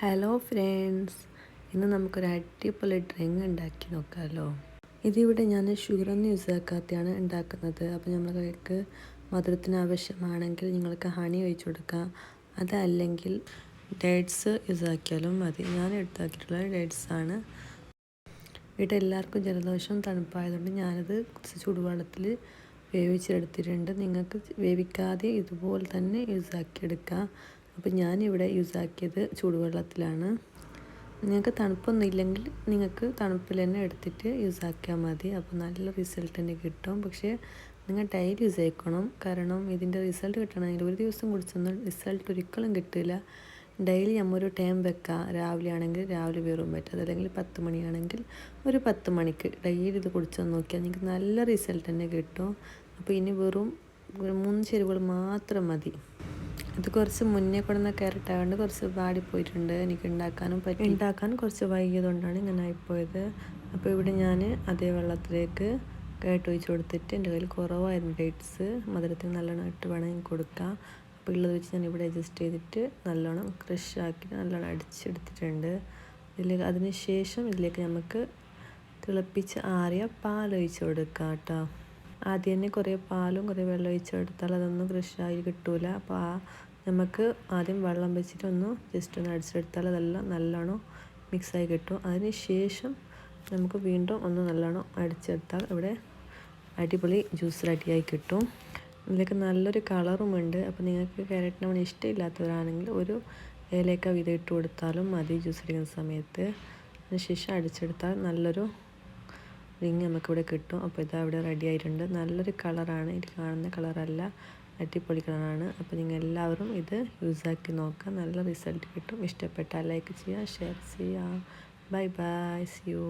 Hello friends ഇന്ന് നമുക്കൊരു അടിപൊളി ഡ്രിങ്ക് ഉണ്ടാക്കി നോക്കാമല്ലോ ഇതിവിടെ ഞാൻ ഷുഗറൊന്നും യൂസ് ആക്കാത്തെയാണ് ഉണ്ടാക്കുന്നത്. അപ്പോൾ നമ്മൾക്ക് മധുരത്തിന് ആവശ്യമാണെങ്കിൽ നിങ്ങൾക്ക് ഹണി ഒഴിച്ച് കൊടുക്കാം. അതല്ലെങ്കിൽ ഡേറ്റ്സ് യൂസ് ആക്കിയാലും മതി. ഞാൻ എടുത്താക്കിയിട്ടുള്ളത് ഡേറ്റ്സ് ആണ്. ഇവിടെ എല്ലാവർക്കും ജലദോഷം തണുപ്പായതുകൊണ്ട് ഞാനത് ചൂടുവെള്ളത്തിൽ വേവിച്ചെടുത്തിട്ടുണ്ട്. നിങ്ങൾക്ക് വേവിക്കാതെ ഇതുപോലെ തന്നെ യൂസ് ആക്കിയെടുക്കാം. അപ്പോൾ ഞാനിവിടെ യൂസാക്കിയത് ചൂടുവെള്ളത്തിലാണ്. നിങ്ങൾക്ക് തണുപ്പൊന്നും ഇല്ലെങ്കിൽ നിങ്ങൾക്ക് തണുപ്പിൽ തന്നെ എടുത്തിട്ട് യൂസാക്കിയാൽ മതി. അപ്പോൾ നല്ല റിസൾട്ട് തന്നെ കിട്ടും. പക്ഷേ നിങ്ങൾ ഡെയിലി യൂസ് ചെയ്യണം. കാരണം ഇതിന്റെ റിസൾട്ട് കിട്ടണമെങ്കിൽ ഒരു ദിവസം കുടിച്ചൊന്നും റിസൾട്ട് ഒരിക്കലും കിട്ടില്ല. ഡെയിലി നമ്മൊരു ടൈം വെക്കാം. രാവിലെ ആണെങ്കിൽ രാവിലെ വെറും പറ്റും. അതല്ലെങ്കിൽ പത്ത് മണിയാണെങ്കിൽ ഒരു പത്ത് മണിക്ക് ഡെയിലി ഇത് കുടിച്ചൊന്ന് നോക്കിയാൽ നിങ്ങൾക്ക് നല്ല റിസൾട്ട് തന്നെ കിട്ടും. അപ്പോൾ ഇനി വെറും മൂന്ന് ചെരുവുകൾ മാത്രം മതി. ഇത് കുറച്ച് മുന്നേ കൊണ്ടുവന്ന ക്യാരറ്റ് ആയതുകൊണ്ട് കുറച്ച് വാടിപ്പോയിട്ടുണ്ട്. എനിക്ക് ഉണ്ടാക്കാനും പറ്റി. ഉണ്ടാക്കാൻ കുറച്ച് വൈകിയതുകൊണ്ടാണ് ഇങ്ങനെ ആയിപ്പോയത്. അപ്പോൾ ഇവിടെ ഞാൻ അതേ വെള്ളത്തിലേക്ക് കേട്ട് ഒഴിച്ച് കൊടുത്തിട്ട് എന്റെ കയ്യിൽ കുറവായിരുന്നു ഡേറ്റ്സ് മധുരത്തിന് നല്ലോണം ഇട്ട് വേണമെങ്കിൽ കൊടുക്കാം അപ്പോൾ ഉള്ളത് വെച്ച് ഞാൻ ഇവിടെ അഡ്ജസ്റ്റ് ചെയ്തിട്ട് നല്ലോണം ക്രഷ് ആക്കി നല്ലോണം അടിച്ചെടുത്തിട്ടുണ്ട്. ഇതിലേക്ക് അതിന് ശേഷം ഇതിലേക്ക് നമുക്ക് തിളപ്പിച്ച് ആറിയ പാൽ ഒഴിച്ച് കൊടുക്കാം കേട്ടോ. ആദ്യം തന്നെ കുറേ പാലും കുറേ വെള്ളം ഒഴിച്ച് കൊടുത്താൽ അതൊന്നും കൃഷിയായി കിട്ടൂല. അപ്പോൾ ആ നമുക്ക് ആദ്യം വെള്ളം വെച്ചിട്ട് ഒന്ന് ജസ്റ്റ് ഒന്ന് അടിച്ചെടുത്താൽ അതെല്ലാം നല്ലോണം മിക്സായി കിട്ടും. അതിന് ശേഷം നമുക്ക് വീണ്ടും ഒന്ന് നല്ലോണം അടിച്ചെടുത്താൽ ഇവിടെ അടിപൊളി ജ്യൂസ് റെഡിയായി കിട്ടും. ഇതിലേക്ക് നല്ലൊരു കളറും ഉണ്ട്. അപ്പോൾ നിങ്ങൾക്ക് ക്യാരറ്റിന് അവിടെ ഇഷ്ടമില്ലാത്തവരാണെങ്കിൽ ഒരു ഏലക്ക വിത ഇട്ട് കൊടുത്താലും മതി ജ്യൂസ് അടിക്കുന്ന സമയത്ത്. അതിന് ശേഷം അടിച്ചെടുത്താൽ നല്ലൊരു റിങ് നമുക്കിവിടെ കിട്ടും. അപ്പോൾ ഇതാ ഇവിടെ റെഡി ആയിട്ടുണ്ട്. നല്ലൊരു കളറാണ് ഇത് കാണുന്ന കളറല്ല അടിപൊളി കളറാണ് അപ്പോൾ നിങ്ങൾ എല്ലാവരും ഇത് യൂസാക്കി നോക്കുക. നല്ല റിസൾട്ട് കിട്ടും. ഇഷ്ടപ്പെട്ടാൽ ലൈക്ക് ചെയ്യുക ഷെയർ ചെയ്യുക. Bye bye C U